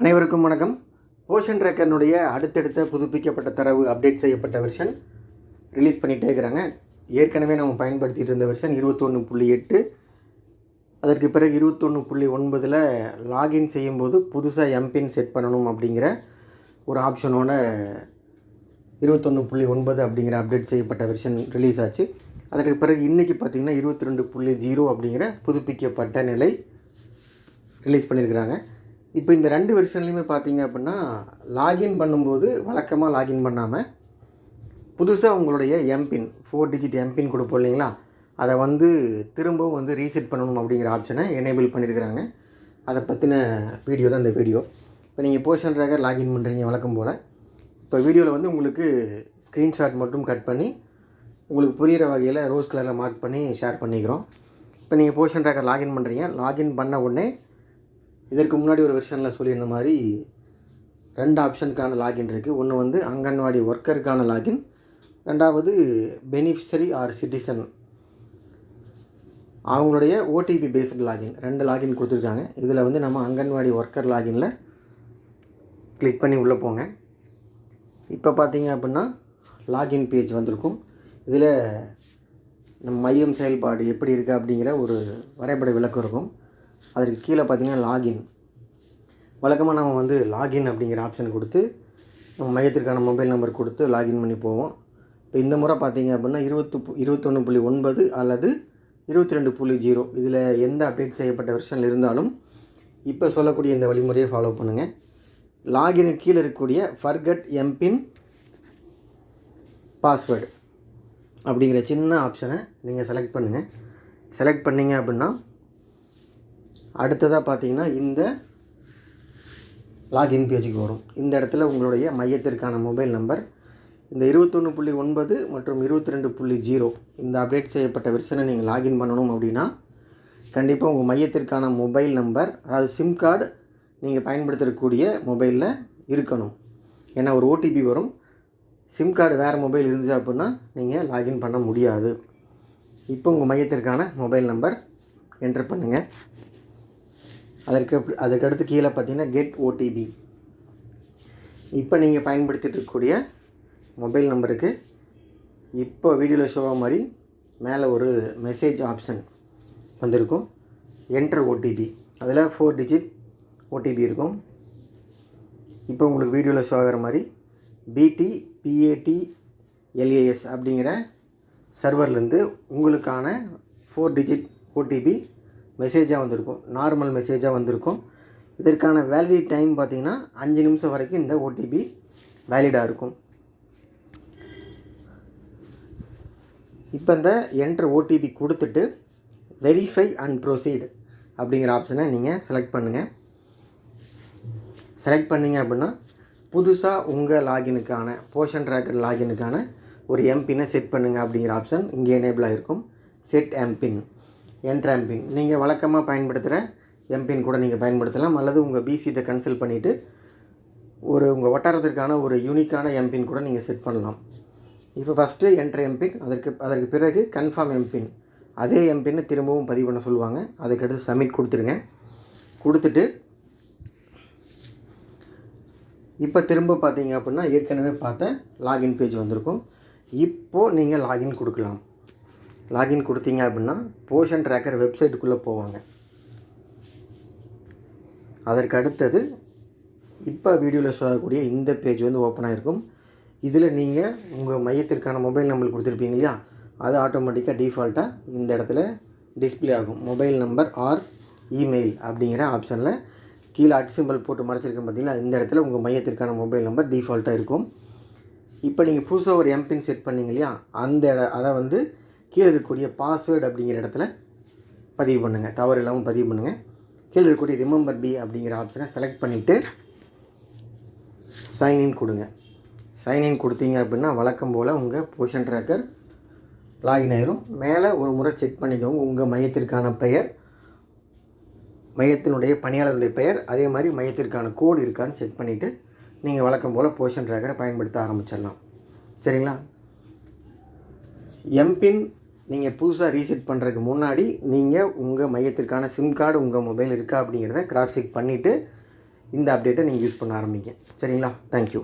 அனைவருக்கும் வணக்கம். ஓஷன் ட்ராக்கர்னுடைய அடுத்தடுத்த புதுப்பிக்கப்பட்ட தரவு அப்டேட் செய்யப்பட்ட வெர்ஷன் ரிலீஸ் பண்ணிகிட்டே இருக்கிறாங்க. ஏற்கனவே நம்ம பயன்படுத்திட்டு இருந்த வெர்ஷன் இருபத்தொன்று புள்ளி எட்டு. அதற்கு பிறகு இருபத்தொன்று புள்ளி ஒன்பதில் லாகின் செய்யும்போது புதுசாக எம்பின் செட் பண்ணணும் அப்படிங்கிற ஒரு ஆப்ஷனோட இருபத்தொன்று புள்ளி ஒன்பது அப்படிங்கிற அப்டேட் செய்யப்பட்ட வெர்ஷன் ரிலீஸ் ஆச்சு. அதற்கு பிறகு இன்றைக்கி பார்த்திங்கன்னா இருபத்தி ரெண்டு புள்ளி ஜீரோ அப்படிங்கிற புதுப்பிக்கப்பட்ட நிலை ரிலீஸ் பண்ணியிருக்கிறாங்க இப்போ இந்த ரெண்டு வெர்ஷன்லையுமே பார்த்தீங்க அப்படின்னா லாகின் பண்ணும்போது வழக்கமாக லாகின் பண்ணாமல் புதுசாக உங்களுடைய எம்பின் ஃபோர் டிஜிட் எம்பின் கொடுப்போம் இல்லைங்களா? அதை வந்து திரும்பவும் வந்து ரீசெட் பண்ணணும் அப்படிங்கிற ஆப்ஷனை எனேபிள் பண்ணியிருக்கிறாங்க அதை பற்றின வீடியோ தான் இந்த வீடியோ இப்போ நீங்கள் போர்ஷன் ட்ராகர் லாகின் பண்ணுறீங்க வழக்கம் போல். இப்போ வீடியோவில் வந்து உங்களுக்கு ஸ்க்ரீன்ஷாட் மட்டும் கட் பண்ணி உங்களுக்கு புரிகிற வகையில் ரோஸ் கலரில் மார்க் பண்ணி ஷேர் பண்ணிக்கிறோம். இப்போ நீங்கள் போர்ஷன் ட்ராக்கர் லாகின் பண்ணுறீங்க லாகின் பண்ண உடனே இதற்கு முன்னாடி ஒரு வெர்ஷனில் சொல்லியிருந்த மாதிரி ரெண்டு ஆப்ஷனுக்கான லாகின் இருக்குது ஒன்று வந்து அங்கன்வாடி ஒர்க்கருக்கான லாகின் ரெண்டாவது பெனிஃபிஷரி ஆர் சிட்டிசன் அவங்களுடைய ஓடிபி பேஸ்டு லாகின் ரெண்டு லாகின் கொடுத்துருக்காங்க. இதில் வந்து நம்ம அங்கன்வாடி ஒர்க்கர் லாகினில் கிளிக் பண்ணி உள்ளே போங்க. இப்போ பார்த்தீங்க அப்படின்னா லாகின் பேஜ் வந்திருக்கும். இதில் நம்ம மையம் செயல்பாடு எப்படி இருக்குது அப்படிங்கிற ஒரு வரைபட விளக்கம் இருக்கும். அதற்கு கீழே பார்த்தீங்கன்னா லாகின் வழக்கமாக நம்ம வந்து லாகின் அப்படிங்கிற ஆப்ஷன் கொடுத்து நம்ம மையத்திற்கான மொபைல் நம்பர் கொடுத்து லாகின் பண்ணி போவோம். இப்போ இந்த முறை பார்த்தீங்க அப்படின்னா இருபத்து பு- இருபத்தொன்று புள்ளி ஒன்பது அல்லது இருபத்தி ரெண்டு புள்ளி ஜீரோ. இதில் எந்த அப்டேட் செய்யப்பட்ட வெர்ஷனில் இருந்தாலும் இப்போ சொல்லக்கூடிய இந்த வழிமுறையை ஃபாலோ பண்ணுங்கள் லாகினுக்கு கீழே இருக்கக்கூடிய ஃபர்கட் எம்பின் பாஸ்வேர்டு அப்படிங்கிற சின்ன ஆப்ஷனை நீங்கள் செலக்ட் பண்ணுங்கள் செலக்ட் பண்ணீங்க அப்படின்னா அடுத்ததாக பார்த்தீங்கன்னா இந்த லாகின் பேஜுக்கு வரும். இந்த இடத்துல உங்களுடைய மையத்திற்கான மொபைல் நம்பர் இந்த இருபத்தொன்று புள்ளி ஒன்பது மற்றும் இருபத்தி ரெண்டு புள்ளி ஜீரோ இந்த அப்டேட் செய்யப்பட்ட வெர்ஷனை நீங்கள் லாகின் பண்ணணும் அப்படின்னா கண்டிப்பாக உங்கள் மையத்திற்கான மொபைல் நம்பர் அதாவது சிம் கார்டு நீங்கள் பயன்படுத்தக்கூடிய மொபைலில் இருக்கணும். ஏன்னா ஒரு ஓடிபி வரும். சிம் கார்டு வேறு மொபைல் இருந்துச்சு அப்படின்னா நீங்கள் லாகின் பண்ண முடியாது. இப்போ உங்கள் மையத்திற்கான மொபைல் நம்பர் என்டர் பண்ணுங்கள் அதற்கு அதுக்கடுத்து கீழே பார்த்தீங்கன்னா கெட் ஓடிபி இப்போ நீங்கள் பயன்படுத்திகிட்டு இருக்கக்கூடிய மொபைல் நம்பருக்கு இப்போ வீடியோவில் ஷோ மாதிரி மேலே ஒரு மெசேஜ் ஆப்ஷன் வந்திருக்கும். என்டர் ஓடிபி அதில் ஃபோர் டிஜிட் ஓடிபி இருக்கும். இப்போ உங்களுக்கு வீடியோவில் ஷோ ஆகிற மாதிரி பிடி பிஏடி எல்ஏஎஸ் அப்படிங்கிற சர்வர்லேருந்து உங்களுக்கான ஃபோர் டிஜிட் ஓடிபி மெசேஜாக வந்திருக்கும். நார்மல் மெசேஜாக வந்திருக்கும். இதற்கான வேலிட் டைம் பார்த்தீங்கன்னா அஞ்சு நிமிஷம் வரைக்கும் இந்த ஓடிபி வேலிடாக இருக்கும். இப்போ இந்த என்ட்ரு ஓடிபி கொடுத்துட்டு வெரிஃபை அண்ட் ப்ரொசீடு அப்படிங்கிற ஆப்ஷனை நீங்கள் செலக்ட் பண்ணுங்கள் செலக்ட் பண்ணிங்க அப்படின்னா புதுசாக உங்கள் லாகினுக்கான போர்ஷன் ட்ராக்கர் லாகினுக்கான ஒரு எம்பினை செட் பண்ணுங்கள் அப்படிங்கிற ஆப்ஷன் இங்கே எனேபிள் ஆகிருக்கும் செட் எம்பின் என்ட்ரு நீங்கள் வழக்கமாக பயன்படுத்துகிற எம்பின் கூட நீங்கள் பயன்படுத்தலாம். அல்லது உங்கள் பிசிட்டை கன்சல்ட் பண்ணிவிட்டு ஒரு உங்கள் வட்டாரத்திற்கான ஒரு யூனிக்கான எம்பின் கூட நீங்கள் செட் பண்ணலாம். இப்போ ஃபஸ்ட்டு என்ட்ரு எம்பின் அதற்கு அதற்கு பிறகு கன்ஃபார்ம் எம்பின் அதே எம்பின்னு திரும்பவும் பதிவு பண்ண சொல்லுவாங்க. அதுக்கடுத்து சப்மிட் கொடுத்துருங்க. கொடுத்துட்டு இப்போ திரும்ப பார்த்தீங்க அப்படின்னா ஏற்கனவே பார்த்த லாகின் பேஜ் வந்திருக்கும். இப்போது நீங்கள் லாகின் கொடுக்கலாம். லாகின் கொடுத்தீங்க அப்படின்னா போஷன் ட்ராக்கர் வெப்சைட்டுக்குள்ளே போவாங்க. அதற்கு அடுத்தது இப்போ வீடியோவில் ஷோ ஆகக்கூடிய இந்த பேஜ் வந்து ஓப்பன் ஆகிருக்கும் இதில் நீங்கள் உங்கள் மையத்திற்கான மொபைல் நம்பர் கொடுத்துருப்பீங்க இல்லையா? அது ஆட்டோமேட்டிக்காக டிஃபால்ட்டாக இந்த இடத்துல டிஸ்ப்ளே ஆகும். மொபைல் நம்பர் ஆர் இமெயில் அப்படிங்கிற ஆப்ஷனில் கீழே அட் சிம்பிள் போட்டு மறைச்சிருக்கேன் பார்த்தீங்களா இந்த இடத்துல உங்கள் மையத்திற்கான மொபைல் நம்பர் டிஃபால்ட்டாக இருக்கும். இப்போ நீங்கள் புதுசாக ஒரு எம்பின் செட் பண்ணிங்க இல்லையா? அந்த இட- அதை வந்து கீழே இருக்கக்கூடிய பாஸ்வேர்டு அப்படிங்கிற இடத்துல பதிவு பண்ணுங்கள் தவறு இல்லாமல் பதிவு பண்ணுங்கள் கீழே இருக்கக்கூடிய ரிமெம்பர் பி அப்படிங்கிற ஆப்ஷனை செலக்ட் பண்ணிவிட்டு சைன்இன் கொடுங்க. சைன்இன் கொடுத்தீங்க அப்படின்னா வழக்கம் போல் உங்கள் போஷன் ட்ராக்கர் லாகின் ஆயிரும். மேலே ஒரு முறை செக் பண்ணிக்கோங்க. உங்கள் மையத்திற்கான பெயர் மையத்தினுடைய பணியாளருடைய பெயர் அதே மாதிரி மையத்திற்கான கோடு இருக்கான்னு செக் பண்ணிவிட்டு நீங்கள் வழக்கம் போல் போஷன் ட்ராக்கரை பயன்படுத்த ஆரம்பிச்சிடலாம். சரிங்களா? எம்பின் நீங்கள் புதுசாக ரீசெட் பண்ணுறதுக்கு முன்னாடி நீங்கள் உங்கள் மையத்திற்கான சிம் கார்டு உங்கள் மொபைல் இருக்கா அப்படிங்கிறத கிராஸ் செக் பண்ணிவிட்டு இந்த அப்டேட்டை நீங்கள் யூஸ் பண்ண ஆரம்பிங்க. சரிங்களா? தேங்க்யூ